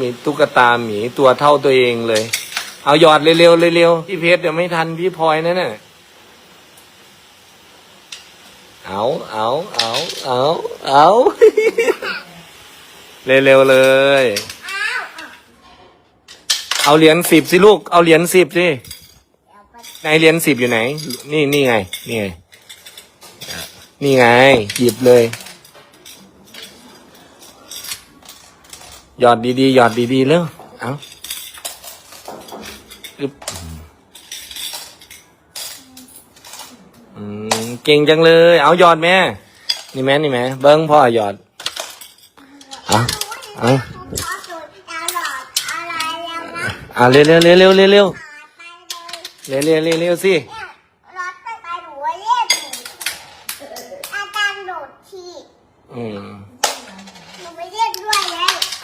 มีตุ๊กตาหมีตัวเท่าตัวเองเลย เอาหยอดเร็วๆเร็วๆพี่เพชรเดี๋ยวไม่ทันพี่พลอยนั่นน่ะเอาเอาเอาเอาเอาเร็วๆเลย เอาเหรียญสิบสิลูก เอาเหรียญสิบสิไหนเหรียญสิบอยู่ไหน นี่นี่ไง นี่ไงนี่ไง หยิบเลย หยอดดีๆหยอดดีๆเร็วเอาอึ๊บอืมเก่งจังเลย เอาหยอดแม่ นี่แม่นี่แม่เบิ้งพ่อหยอดเอาเอาขอสูตรตลอดอะไรแล้วนะเอาเร็วเร็วเร็วเร็วเร็วเร็วไปเลยเร็วเร็วเร็วเร็วสิเนี่ยรถไปไปหนูเรียกหนูอาจารย์โดดทีอืม หนูไปเรียกด้วย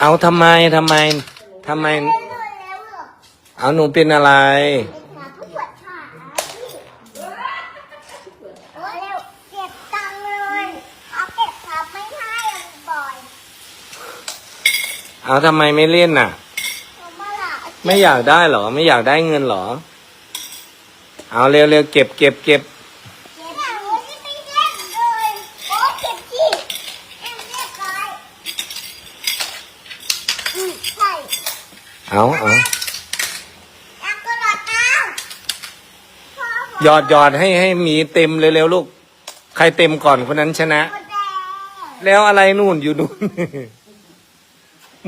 เอาทำไมทำไมทำไม เอาหนูเป็นอะไรเป็นหาเร็วเก็บตังค์เลยเอาเก็บครับไม่ให้บ่อยเอาทำไมไม่เล่นน่ะ ไม่อยากได้หรอ ไม่อยากได้เงินหรอ เอาเร็วเร็วเก็บเก็บเก็บ เก็บหนูที่ไม่เล่นเลยโอ้เก็บที่เอ็มเรียบร้อยอืม ใช่เอาเอาแล้วก็หลอดตาพ่อหยอดหยอดให้ให้หมีเต็มเร็วๆลูก ใครเต็มก่อนคนนั้นชนะหมดแดงแล้วอะไรนู่นอยู่นู่น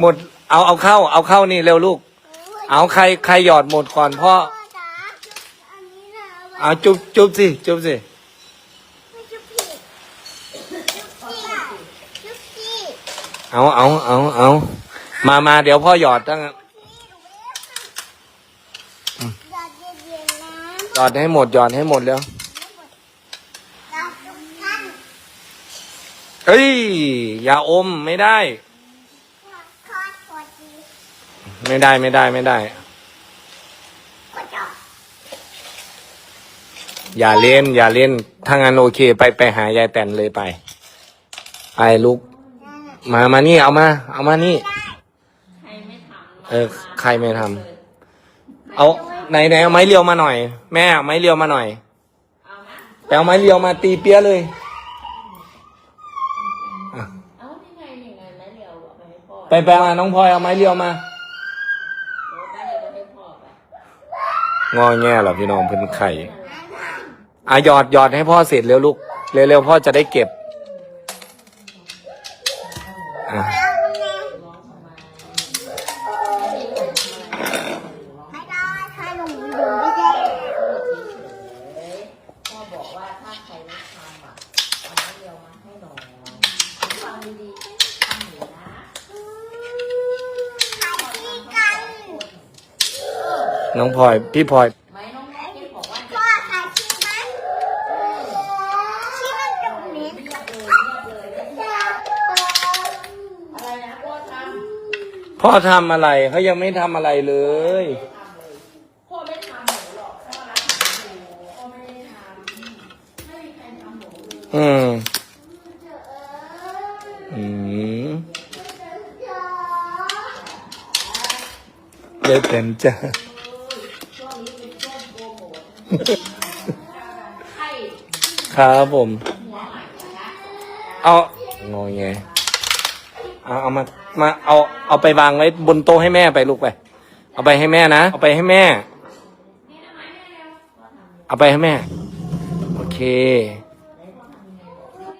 หมด เอาเอาเข้า เอาเข้านี่เร็วลูก เอาใครใครหยอดหมดก่อนพ่อพ่อจ๋าอันนี้นะเอาจุ๊บจุ๊บสิจุ๊บสิไม่ชุบผิดชุบผิดชุบผิดเอาเอาเอาเอา มามาเดี๋ยวพ่อหยอดตั้งหยอดเย็นๆนะหยอดให้หมดหยอดให้หมดแล้วเราทุกท่านเฮ้ยอย่าอมไม่ได้ ขอสวัสดีไม่ได้ไม่ได้ไม่ได้ ขอจออย่าเล่น อย่าเล่น ถ้างั้นโอเค ไปไปหายายแตนเลยไปไปลูก มามานี่เอามา เอามานี่ เออ ใครไม่ทำเอาไหนไหนเอาไม้เรียวมาหน่อย แม่เอาไม้เรียวมาหน่อยไปเอาไม้เรียวมาตีเปี้ยเลยอะเอ้านี่ไงยังไงแม่เดียวบอกไปให้พ่อไปไปมาน้องพลอยเอาไม้เรียวมา เดี๋ยวแม่เดียวก็ให้พ่อไปงอแง่เหรอพี่น้องเพิ่นไข่อะหยอดหยอดให้พ่อเสร็จเร็วลูก เร็วๆพ่อจะได้เก็บอะ เอาไง ร้องทำไม ไม่ได้ถ้าหนูอยู่ไม่ได้ พ่อบอกว่าถ้าใครไม่ทำอะเอาแม่เดียวมาให้หน่อยฟังดีๆทำหนูนะ ขายที่กัน น้องพลอย พี่พลอยไม่น้องแม่ที่บอกว่าพ่อที่ไหมที่มันตรงนี้พ่อทำอะไรเขายังไม่ทำอะไรเลยพ่อไม่ทำหมูหรอกเขาไม่ได้ทำไม่มีใครทำหมูเลยอืมอืมเดี๋ยวเต็มจ้ะ ครับผม เอางอไงเอาเอามามาเอาเอาไปวางไว้บนโต๊ะให้แม่ไปลูกไป เอาไปให้แม่นะ เอาไปให้แม่ เอาไปให้แม่ โอเค